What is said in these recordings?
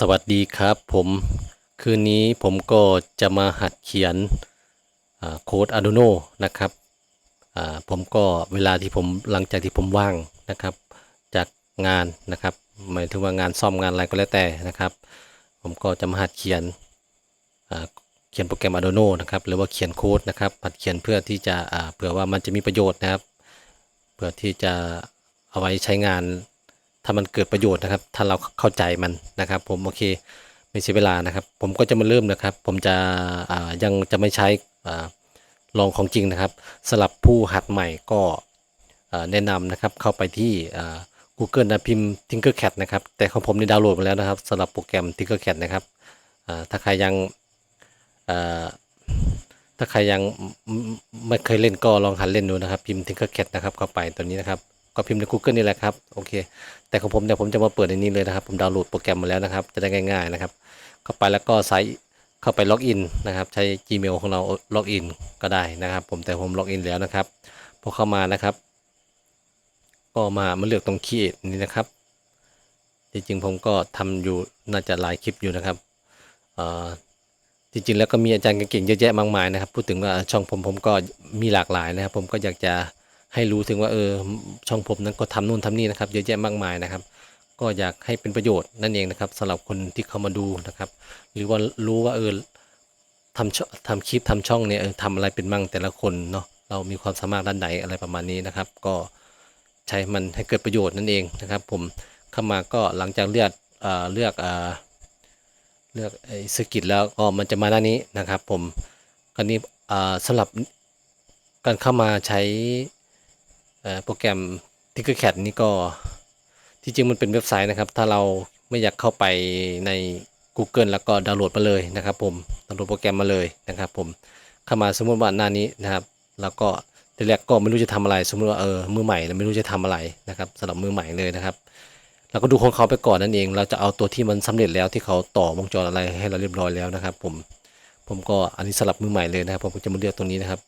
สวัสดีครับผมคืนนี้ผมก็จะมาหัดเขียนโค้ด Arduino นะครับผมก็เวลาที่ผมหลังจากที่ผมว่างนะครับ จากงานนะครับหมายถึงว่างานซ่อมงานอะไรก็แล้วแต่นะครับ ผมก็จะมาหัดเขียนเขียนโปรแกรม Arduino นะครับหรือว่าเขียนโค้ดนะครับหัดเขียนเพื่อที่จะเผื่อว่ามันจะมีประโยชน์นะครับ เพื่อที่จะเอาไว้ใช้งาน ถ้ามันเกิดประโยชน์นะครับ ถ้าเราเข้าใจมันนะครับ ผมโอเคไม่เสียเวลานะครับ ผมก็จะมาเริ่มนะครับ ผมจะยังจะไม่ใช้ลองของจริงนะครับสำหรับผู้หัดใหม่ก็แนะนำนะครับเข้าไปที่ Google นะพิมพ์ Tinkercad นะครับ แต่ของผมนี่ดาวน์โหลดมาแล้วนะครับสำหรับโปรแกรม Tinkercad นะครับถ้าใครยังถ้าใครยังไม่ไม่เคยเล่นก็ลองหัดเล่นดูนะครับ พิมพ์ Tinkercad นะครับเข้าไปตัวนี้นะครับ ก็พิมพ์ใน Google นี่แหละครับโอเค แต่ของผมเนี่ยผมจะมาเปิดในนี้เลยนะครับ ผมดาวน์โหลดโปรแกรมมาแล้วนะครับ จะได้ง่ายๆนะครับ เข้าไปแล้วก็ใส่เข้าไปล็อกอินนะครับ ใช้ Gmail ของเราล็อกอินก็ได้นะครับ ผมแต่ผมล็อกอินแล้วนะครับพอเข้ามานะครับ ก็มามาเลือกตรง Create นี้นะครับจริงๆผมก็ทำอยู่น่าจะหลายคลิปอยู่นะครับจริงๆแล้วก็มีอาจารย์เก่งๆเยอะแยะมากมายนะครับ พูดถึงว่าช่องผมผมก็มีหลากหลายนะครับ ผมก็อยากจะ ให้รู้ถึงว่าเออช่องผมนั้นก็ทำนู่นทำนี่นะครับเยอะแยะมากมายนะครับ ก็อยากให้เป็นประโยชน์นั่นเองนะครับสำหรับคนที่เข้ามาดูนะครับ หรือว่ารู้ว่าเออทำช่องทำคลิปทำช่องเนี่ยเออทำอะไรเป็นมั่งแต่ละคนเนาะเรามีความสามารถด้านไหนอะไรประมาณนี้นะครับ ก็ใช้มันให้เกิดประโยชน์นั่นเองนะครับ ผมเข้ามาก็หลังจากเลือกเอ่อเลือกเอ่อเลือกไอสกิลแล้วก็มันจะมาด้านนี้นะครับ ผมคราวนี้เอ่อสำหรับการเข้ามาใช้ โปรแกรม Tinkercad นี่ก็ที่จริงมันเป็นเว็บไซต์นะครับ ถ้าเราไม่อยากเข้าไปใน Google แล้วก็ดาวน์โหลดมาเลยนะครับผมดาวน์โหลดโปรแกรมมาเลยนะครับผมเข้ามาสมมติว่าหน้านี้นะครับ แล้วก็ทีแรกก็ไม่รู้จะทำอะไร สมมติว่าเออมือใหม่เราไม่รู้จะทำอะไรนะครับสำหรับมือใหม่เลยนะครับเราก็ดูของเขาไปก่อนนั่นเอง เราจะเอาตัวที่มันสำเร็จแล้วที่เขาต่อวงจรอะไรให้เราเรียบร้อยแล้วนะครับ ผม ผมก็อันนี้สำหรับมือใหม่เลยนะครับ ผมจะมาเลือกตรงนี้นะครับ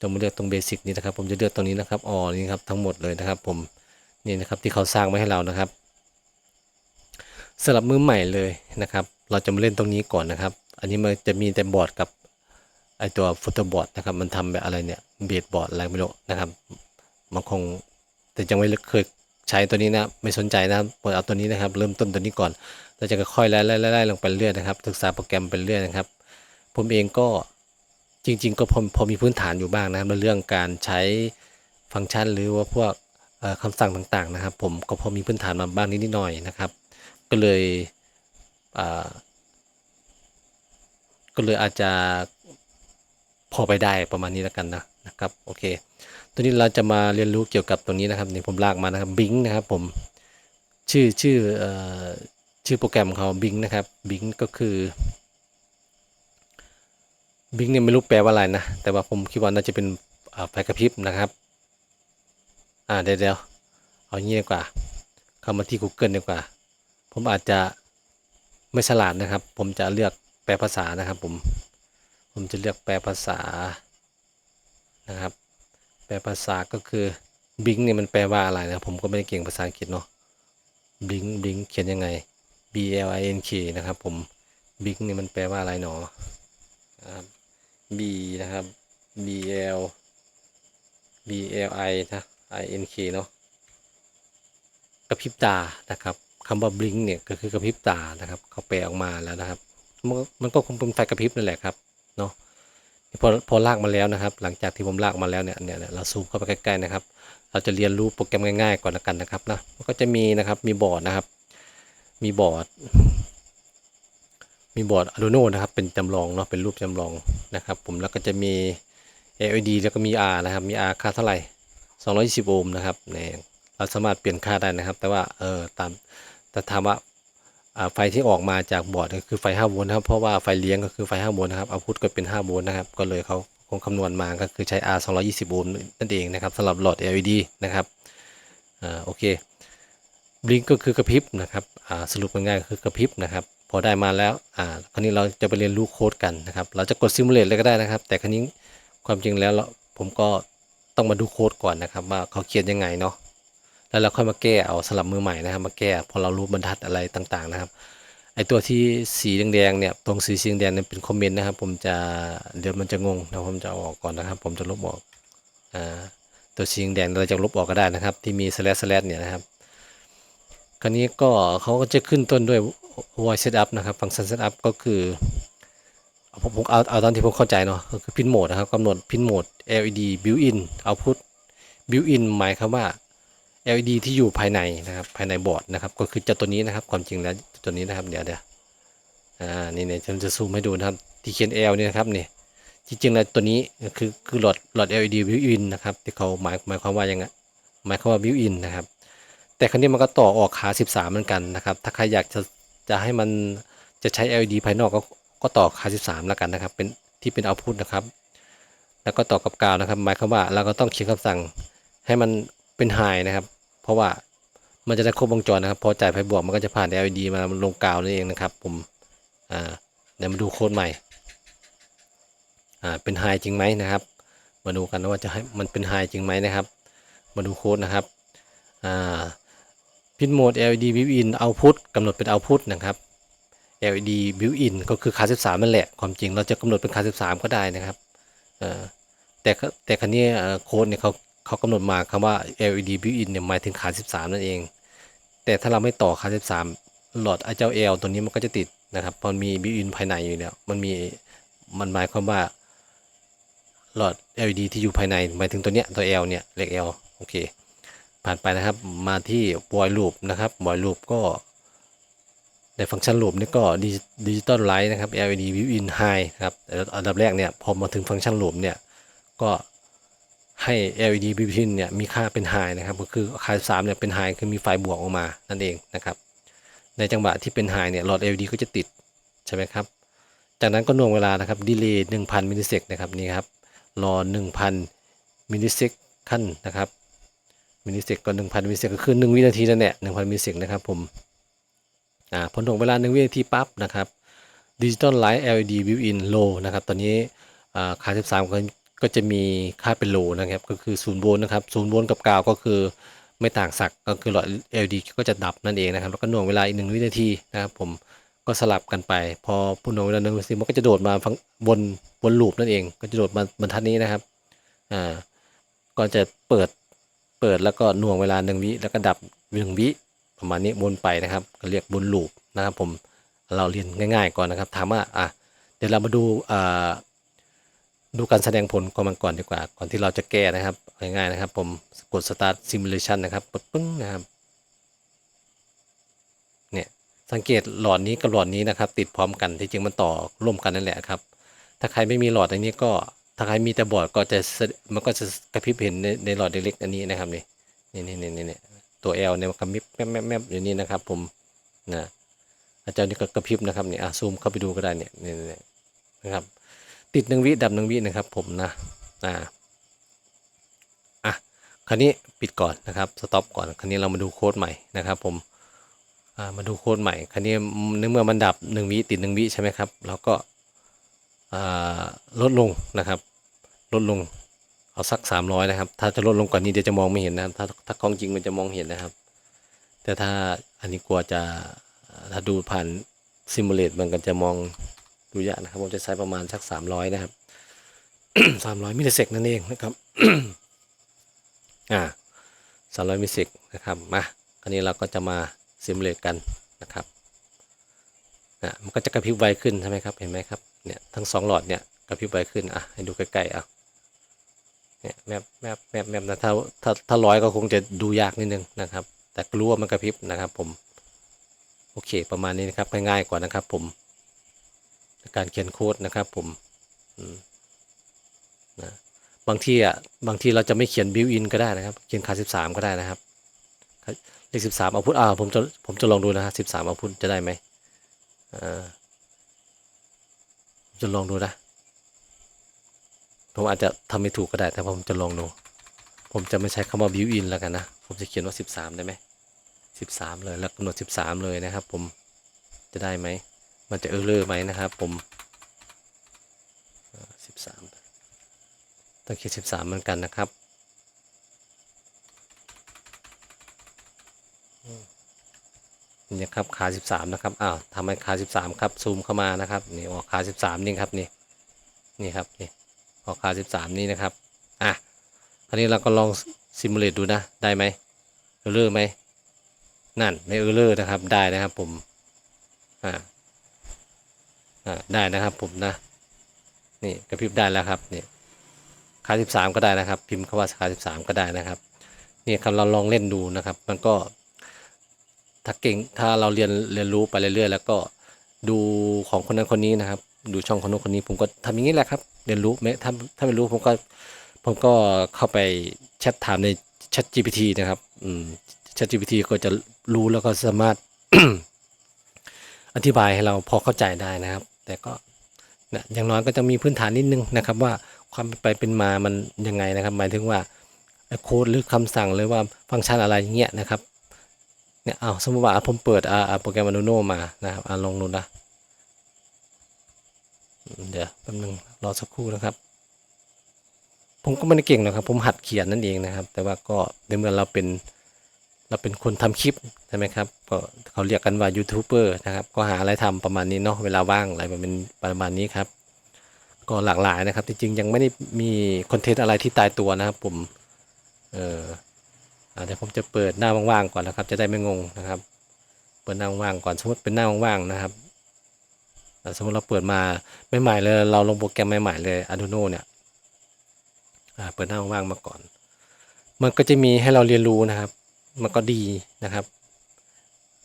จะมาเลือกตรงเบสิกนี้นะครับ ผมจะเลือกตรงนี้นะครับอ๋อนี่ครับทั้งหมดเลยนะครับ ผมนี่นะครับที่เขาสร้างไว้ให้เรานะครับสำหรับมือใหม่เลยนะครับ เราจะมาเล่นตรงนี้ก่อนนะครับ อันนี้มันจะมีแต่บอร์ดกับไอตัวฟุตบอร์ดนะครับ มันทำแบบอะไรเนี่ยเบสบอร์ดอะไรไม่รู้นะครับมันคงแต่ยังไม่เคยใช้ตัวนี้นะไม่สนใจนะครับผมเอาตัวนี้นะครับ เริ่มต้นตัวนี้ก่อนเราจะค่อยๆไล่ไล่ไล่ลงไปเรื่อยนะครับศึกษาโปรแกรมไปเรื่อยนะครับ ผมเองก็ จริง ๆ ก็พอพอมีพื้นฐานอยู่บ้างนะครับในเรื่องการใช้ฟังก์ชันหรือว่าพวกเอ่อคำสั่งต่างๆนะครับ ผมก็พอมีพื้นฐานมาบ้างนิดๆหน่อยนะครับ ก็เลยก็เลยอาจจะพอไปได้ประมาณนี้แล้วกันนะนะครับโอเค ตัวนี้เราจะมาเรียนรู้เกี่ยวกับตรงนี้นะครับนี่ผมลากมานะครับบิงนะครับผมชื่อชื่ออชื่อโปรแกรมของเขาบิงนะครับบิงก็คือ บิงเนี่ยไม่รู้แปลว่าอะไรนะ แต่ว่าผมคิดว่าน่าจะเป็นไฟกระพริบนะครับ อ่าเดี๋ยวเดี๋ยวเอางี้ดีกว่า เข้ามาที่ Google ดีกว่า ผมอาจจะไม่ฉลาดนะครับ ผมจะเลือกแปลภาษานะครับผม ผมจะเลือกแปลภาษานะครับ แปลภาษาก็คือบิงเนี่ยมันแปลว่าอะไรนะ ผมก็ไม่ได้เก่งภาษาอังกฤษเนาะบิงบิงเขียนยังไง B L I N K นะครับผมบิงเนี่ยมันแปลว่าอะไรหนอนะครับ B นะครับ B L B L I นะ I N K เนาะกระพริบตานะครับคำว่า blink เนี่ยก็คือกระพริบตานะครับ เขาแปลออกมาแล้วนะครับ มันมันก็คงเป็นไฟกระพริบนั่นแหละครับเนาะพอพอลากมาแล้วนะครับ หลังจากที่ผมลากมาแล้วเนี่ยเนี่ยเนี่ยเราซูมเข้าไปใกล้ๆนะครับ เราจะเรียนรู้โปรแกรมง่ายๆก่อนละกันนะครับนะมันก็จะมีนะครับมีบอร์ดนะครับ มีบอร์ด มีบอร์ด Arduino นะครับ เป็นจำลองเนาะ เป็นรูปจำลองนะครับ ผม แล้วก็จะมี LED แล้วก็มี R นะครับ มี R ค่าเท่าไหร่ 220 โอห์มนะครับเนี่ยเราสามารถเปลี่ยนค่าได้นะครับ แต่ว่า เออ ตาม แต่ถามว่าไฟที่ออกมาจากบอร์ดก็คือไฟ 5 โวลต์นะครับ เพราะว่าไฟเลี้ยงก็คือไฟ 5 โวลต์นะครับเอาพุทก็เป็น 5 โวลต์นะครับ ก็เลยเขาคงคำนวณมาก็คือใช้ R 220 โอห์มนั่นเองนะครับสำหรับหลอด LED นะครับ อ่า โอเคบลิงก็คือกระพริบนะครับ อ่า สรุปง่ายๆก็คือกระพริบนะครับ พอได้มาแล้วอ่าคราวนี้เราจะไปเรียนรู้โค้ดกันนะครับ เราจะกดซิมูเลตเลยก็ได้นะครับ แต่คราวนี้ความจริงแล้วผมก็ต้องมาดูโค้ดก่อนนะครับว่าเขาเขียนยังไงเนาะแล้วเราค่อยมาแก้เอาสลับมือใหม่นะครับ มาแก้พอเรารู้บรรทัดอะไรต่างๆนะครับไอตัวที่สีแดงๆเนี่ยตรงสีสีแดงเนี่ยเป็นคอมเมนต์นะครับ ผมจะเดี๋ยวมันจะงงนะผมจะเอาออกก่อนนะครับ ผมจะลบออกอ่าตัวสีแดงเราจะลบออกก็ได้นะครับ ที่มี slash slash เนี่ยนะครับ คราวนี้ก็เขาก็จะขึ้นต้นด้วย voice setup นะครับ function setup ก็คือเอาผมเอาเอาตอนที่ผมเข้าใจเนาะก็คือ pin mode นะครับกำหนด pin mode LED built in output built in หมายความว่า LED ที่อยู่ภายในนะครับภายในบอร์ดนะครับ ก็คือจะตัวนี้นะครับความจริงแล้วตัวนี้นะครับเดี๋ยวเดี๋ยวอ่านี่เนี่ยผมจะซูมให้ดูนะครับที่เขียน L เนี่ยนะครับนี่จริงๆแล้วตัวนี้คือคือหลอดหลอด LED built in นะครับที่เขาหมายหมายความว่ายังไงหมายความว่า built in นะครับ แต่ครั้นี้มันก็ต่อออกขา 13 เหมือนกันนะครับ ถ้าใครอยากจะจะให้มันจะใช้ LED ภายนอกก็ก็ต่อขา 13 แล้วกันนะครับ เป็นที่เป็น output นะครับ แล้วก็ต่อกับกาวนะครับ หมายความว่าเราก็ต้องเขียนคำสั่งให้มันเป็น high นะครับ เพราะว่ามันจะได้ครบวงจรนะครับ พอจ่ายไฟบวกมันก็จะผ่าน LED มาลงกาวนั่นเองนะครับ ผม อ่า เดี๋ยวมาดูโค้ดใหม่ อ่า เป็น high จริงไหมนะครับ มาดูกันว่าจะให้มันเป็น high จริงไหมนะครับ มาดูโค้ดนะครับ อ่า พินโหมด LED built-in output กำหนดเป็น output นะครับ LED built-in ก็คือคา13นั่นแหละ ความจริงเราจะกำหนดเป็นคา13 ก็ได้นะครับแต่แต่คันนี้โค้ดเนี่ยเขาเขากำหนดมาคำว่า LED built-in เนี่ยหมายถึงคา13 นั่นเอง แต่ถ้าเราไม่ต่อคา13 หลอดไอเจ้า L ตัวนี้มันก็จะติดนะครับเพราะมี built-in ภายในอยู่แล้วมันมีมันหมายความว่าหลอด LED ที่อยู่ภายในหมายถึงตัวเนี้ยตัว L เนี่ยเลข L โอเค ผ่านไปนะครับมาที่ void loop นะครับ void loop ก็ในฟังก์ชัน loop นี่ก็ดิจิตอลไลท์นะครับ LED built-in high นะครับแต่อันดับแรกเนี่ยพอมาถึงฟังก์ชัน loop เนี่ยก็ให้ LED built-in เนี่ยมีค่าเป็น high นะครับก็คือค่า3เนี่ยเป็น high คือมีไฟบวกออกมานั่นเองนะครับในจังหวะที่เป็น high เนี่ยหลอด LED ก็จะติดใช่ไหมครับจากนั้นก็น่วงเวลานะครับดีเลย์1,000มิลลิเซกนะครับนี่ครับรอ1,000มิลลิเซกขั้นนะครับ มิลลิเซกก็หนึ่งพันมิลลิเซกก็คือหนึ่งวินาทีนั่นแหละหนึ่งพันมิลลิเซกนะครับผมอ่าผลถ่วงเวลาหนึ่งวินาทีปั๊บนะครับดิจิตอลไลท์ LED built-in low นะครับตอนนี้อ่าค่า13ก็ก็จะมีค่าเป็น low นะครับก็คือศูนย์โวลต์นะครับศูนย์โวลต์กับกาวก็คือไม่ต่างสักก็คือหลอด LED ก็จะดับนั่นเองนะครับแล้วก็หน่วงเวลาอีกหนึ่งวินาทีนะครับผมก็สลับกันไป พอปุ่นหน่วงเวลาหนึ่งวินาทีมันก็จะโดดมาฝั่งบนบนลูปนั่นเอง ก็จะโดดมาบรรทัดนี้นะครับอ่าก่อนจะเปิด ปิดแล้วก็หน่วงเวลาหนึ่งวิแล้วก็ดับหนึ่งวิประมาณนี้วนไปนะครับก็เรียกวนลูปนะครับผมเราเรียนง่าย ๆ ก่อนนะครับ ถามว่าอะเดี๋ยวเรามาดูอ่าดูการแสดงผลของมันก่อนดีกว่า ก่อนที่เราจะแก้นะครับง่ายๆนะครับ ผมกด start simulation นะครับปดปึ้งนะครับเนี่ยสังเกตหลอดนี้กับหลอดนี้นะครับ ติดพร้อมกันที่จริงมันต่อร่วมกันนั่นแหละครับ ถ้าใครไม่มีหลอดอันนี้ก็ ถ้าใครมีแต่บอดก็จะมันก็จะกระพริบเห็นในในหลอดเล็กๆอันนี้นะครับนี่นี่นี่นี่นี่ตัว L เนี่ยมันกระพริบแมบแมบอยู่นี่นะครับ ผมนะอาจารย์นี่ก็กระพริบนะครับนี่อะซูมเข้าไปดูก็ได้เนี่ยนี่นี่นะครับ ติดหนึ่งวิดับหนึ่งวินะครับ ผมนะอ่าอะคราวนี้ปิดก่อนนะครับสต็อปก่อนคราวนี้เรามาดูโค้ดใหม่นะครับ ผมอ่ามาดูโค้ดใหม่คราวนี้ในเมื่อมันดับหนึ่งวิติดหนึ่งวิใช่ไหมครับเราก็ลดลงนะครับ ลดลงเอาสัก300นะครับ ถ้าจะลดลงกว่านี้เดี๋ยวจะมองไม่เห็นนะครับ ถ้าถ้าของจริงมันจะมองเห็นนะครับ แต่ถ้าอันนี้กลัวจะถ้าดูผ่านซิมูเลตมันก็จะมองดูยากนะครับผมจะใช้ประมาณสัก300นะครับ300มิลลิเซกนั่นเองนะครับอ่า300มิลลิเซกนะครับมาคราวนี้เราก็จะมาซิมูเลตกันนะครับอะมันก็จะกระพริบไวขึ้นใช่ไหมครับเห็นไหมครับเนี่ยทั้งสองหลอดเนี่ย กระพริบไวขึ้นอะให้ดูใกล้ๆอะเนี่ยแมบแมบแมบแมบนะถ้าถ้าถ้าร้อยก็คงจะดูยากนิดนึงนะครับ แต่ก็รู้ว่ามันกระพริบนะครับ ผม โอเค ประมาณนี้นะครับง่ายๆกว่านะครับ ผม การเขียนโค้ดนะครับผมอืมนะบางทีอะบางทีเราจะไม่เขียนบิวอินก็ได้นะครับ เขียนคาสิบสามก็ได้นะครับเลขสิบสามเอาพุทอ่าผมจะผมจะลองดูนะฮะสิบสามเอาพุทจะได้ไหมอ่าจะลองดูนะ ผมอาจจะทำไม่ถูกก็ได้ แต่ผมจะลองดูผมจะไม่ใช้คำว่า built in แล้วกันนะ ผมจะเขียนว่า 13 ได้ไหม13 เลย แล้วกำหนด 13 เลยนะครับ ผมจะได้ไหม มันจะเออร์เลอร์ไหมนะครับ ผมอ่า13ต้องเขียน13 เหมือนกันนะครับนี่ครับขา 13 นะครับ อ้าวทำให้ขา 13 ครับ ซูมเข้ามานะครับ นี่ออกขา 13 นี่ครับ นี่ นี่ครับ นี่ ออกขา13 นี่นะครับ อะคราวนี้เราก็ลองซิมูเลตดูนะ ได้ไหมเออร์เลอร์ไหมนั่นไม่เออร์เลอร์นะครับ ได้นะครับผม อ่า อ่า ได้นะครับผมนะ นี่กระพริบได้แล้วครับ นี่ขา13 ก็ได้นะครับ พิมพ์คำว่าขา13 ก็ได้นะครับ นี่ครับเราลองเล่นดูนะครับ มันก็ ถ้าเก่ง ถ้าเราเรียนเรียนรู้ไปเรื่อยๆ แล้วก็ดูของคนนั้นคนนี้นะครับ ดูช่องคนนู้นคนนี้ ผมก็ทำอย่างนี้แหละครับ เรียนรู้ไม่ถ้าถ้าไม่รู้ผมก็ผมก็เข้าไปแชทถามใน Chat GPT นะครับอืม Chat GPT ก็จะรู้แล้วก็สามารถ อธิบายให้เราพอเข้าใจได้นะครับ แต่ก็นะอย่างน้อยก็จะมีพื้นฐานนิดนึงนะครับ ว่าความไปเป็นมามันยังไงนะครับ หมายถึงว่าโค้ดหรือคำสั่งหรือว่าฟังก์ชันอะไรเงี้ยนะครับเนี่ยเอาสมมติว่าผมเปิดอ่าโปรแกรม Arduino มานะครับอ่าลองดูนะ เดี๋ยวแป๊บนึงรอสักครู่นะครับ ผมก็ไม่ได้เก่งหรอกครับ ผมหัดเขียนนั่นเองนะครับ แต่ว่าก็ในเมื่อเราเป็นเราเป็นคนทำคลิปใช่ไหมครับก็เขาเรียกกันว่ายูทูบเบอร์นะครับ ก็หาอะไรทำประมาณนี้เนาะเวลาว่างอะไรแบบเป็นประมาณนี้ครับ ก็หลากหลายนะครับ จริงๆยังไม่ได้มีคอนเทนต์อะไรที่ตายตัวนะครับผมเออเดี๋ยวผมจะเปิดหน้าว่างๆก่อนนะครับ จะได้ไม่งงนะครับ เปิดหน้าว่างๆก่อนสมมติเป็นหน้าว่างๆนะครับ สมมติเราเปิดมาใหม่ๆเลยเราลงโปรแกรมใหม่ๆเลย Arduino เนี่ยเปิดหน้าว่างๆมาก่อน มันก็จะมีให้เราเรียนรู้นะครับ มันก็ดีนะครับ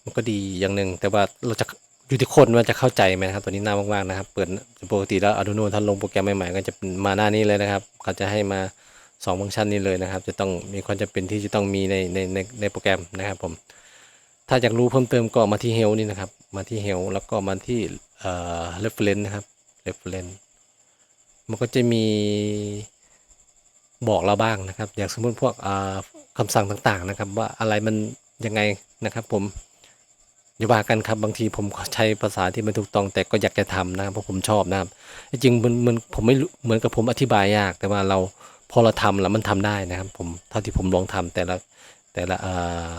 มันก็ดีอย่างหนึ่งแต่ว่าเราจะอยู่ที่คนว่าจะเข้าใจไหมครับตัวนี้หน้าว่างๆนะครับ เปิดปกติแล้ว Arduino ถ้าลงโปรแกรมใหม่ๆก็จะมาหน้านี้เลยนะครับเขาจะให้มาสองฟังก์ชันนี้เลยนะครับ จะต้องมีความจำเป็นที่จะต้องมีในในในในโปรแกรมนะครับผมถ้าอยากรู้เพิ่มเติมก็มาที่ Help นี่นะครับ มาที่ Help แล้วก็มาที่เอ่อ reference นะครับ reference มันก็จะมีบอกเราบ้างนะครับ อย่างสมมติพวกอ่าคำสั่งต่างๆนะครับ ว่าอะไรมันยังไงนะครับ ผมอย่าว่ากันครับบางทีผมใช้ภาษาที่ไม่ถูกต้องแต่ก็อยากจะทำนะครับเพราะผมชอบนะครับจริงมันมันผมไม่เหมือนกับผมอธิบายยาก แต่ว่าเราพอเราทำแล้วมันทำได้นะครับ ผมเท่าที่ผมลองทำแต่ละแต่ละเอ่อ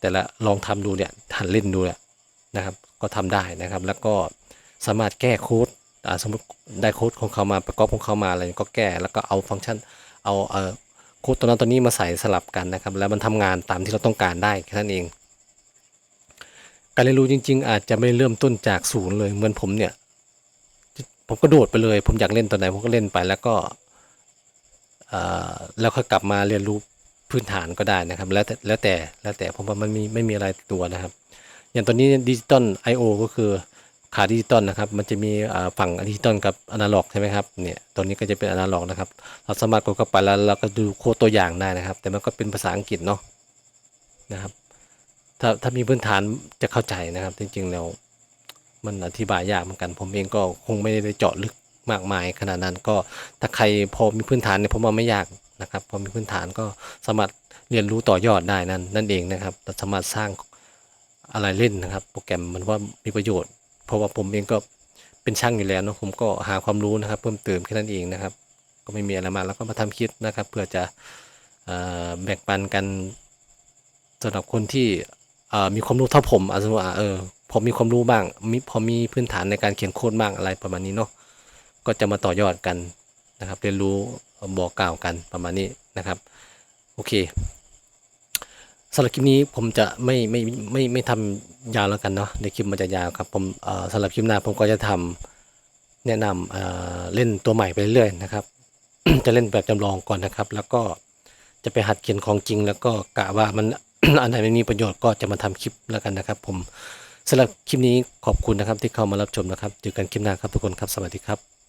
แต่ละลองทำดูเนี่ยหันเล่นดูเนี่ยนะครับ ก็ทำได้นะครับ แล้วก็สามารถแก้โค้ดสมมติได้โค้ดของเขามาประกอบของเขามาอะไรก็แก้แล้วก็เอาฟังก์ชันเอาเอ่อโค้ดตัวนั้นตัวนี้มาใส่สลับกันนะครับ แล้วมันทำงานตามที่เราต้องการได้แค่นั้นเอง การเรียนรู้จริง ๆ อาจจะไม่เริ่มต้นจากศูนย์เลยเหมือนผมเนี่ยผมก็โดดไปเลย ผมอยากเล่นตัวไหนผมก็เล่นไปแล้วก็แล้วค่อยกลับมาเรียนรู้ พื้นฐานก็ได้นะครับ แล้วแต่แล้วแต่แล้วแต่ผมว่ามันมีไม่มีอะไรตัวนะครับ อย่างตัวนี้ดิจิตอล I/O ก็คือขาดิจิตอลนะครับ มันจะมีฝั่งดิจิตอลกับอนาล็อกใช่ไหมครับเนี่ยตัวนี้ก็จะเป็นอนาล็อกนะครับ เราสามารถกดเข้าไปแล้วเราก็ดูโค้ดตัวอย่างได้นะครับ แต่มันก็เป็นภาษาอังกฤษเนาะนะครับถ้าถ้ามีพื้นฐานจะเข้าใจนะครับ จริงๆแล้วมันอธิบายยากเหมือนกัน ผมเองก็คงไม่ได้เจาะลึกมากมายขนาดนั้นก็ถ้าใครพอมีพื้นฐานเนี่ยผมว่าไม่ยาก นะครับพอมีพื้นฐานก็สามารถเรียนรู้ต่อยอดได้นั่นนั่นเองนะครับเราสามารถสร้างอะไรเล่นนะครับ โปรแกรมมันว่ามีประโยชน์ เพราะว่าผมเองก็เป็นช่างอยู่แล้วเนอะผมก็หาความรู้นะครับ เพิ่มเติมแค่นั้นเองนะครับ ก็ไม่มีอะไรมาแล้วก็มาทำคลิปนะครับ เพื่อจะแบ่งปันกันสำหรับคนที่มีความรู้เท่าผมอาสมมติว่าเออพอมีความรู้บ้างมีพอมีพื้นฐานในการเขียนโค้ดบ้างอะไรประมาณนี้เนาะก็จะมาต่อยอดกันนะครับ เรียนรู้ บอกกล่าวกันประมาณนี้นะครับ โอเคสำหรับคลิปนี้ผมจะไม่ไม่ไม่ไม่ทำยาวแล้วกันเนาะในคลิปมันจะยาวครับผมสำหรับคลิปหน้าผมก็จะทำแนะนำเเล่นตัวใหม่ไปเรื่อยๆนะครับ จะเล่นแบบจำลองก่อนนะครับ แล้วก็จะไปหัดเขียนของจริง แล้วก็กะว่ามันอันไหนไม่มีประโยชน์ก็จะมาทำคลิปแล้วกันนะครับ ผมสำหรับคลิปนี้ขอบคุณนะครับที่เข้ามารับชมนะครับเจอกันคลิปหน้าครับทุกคนครับสวัสดีครับ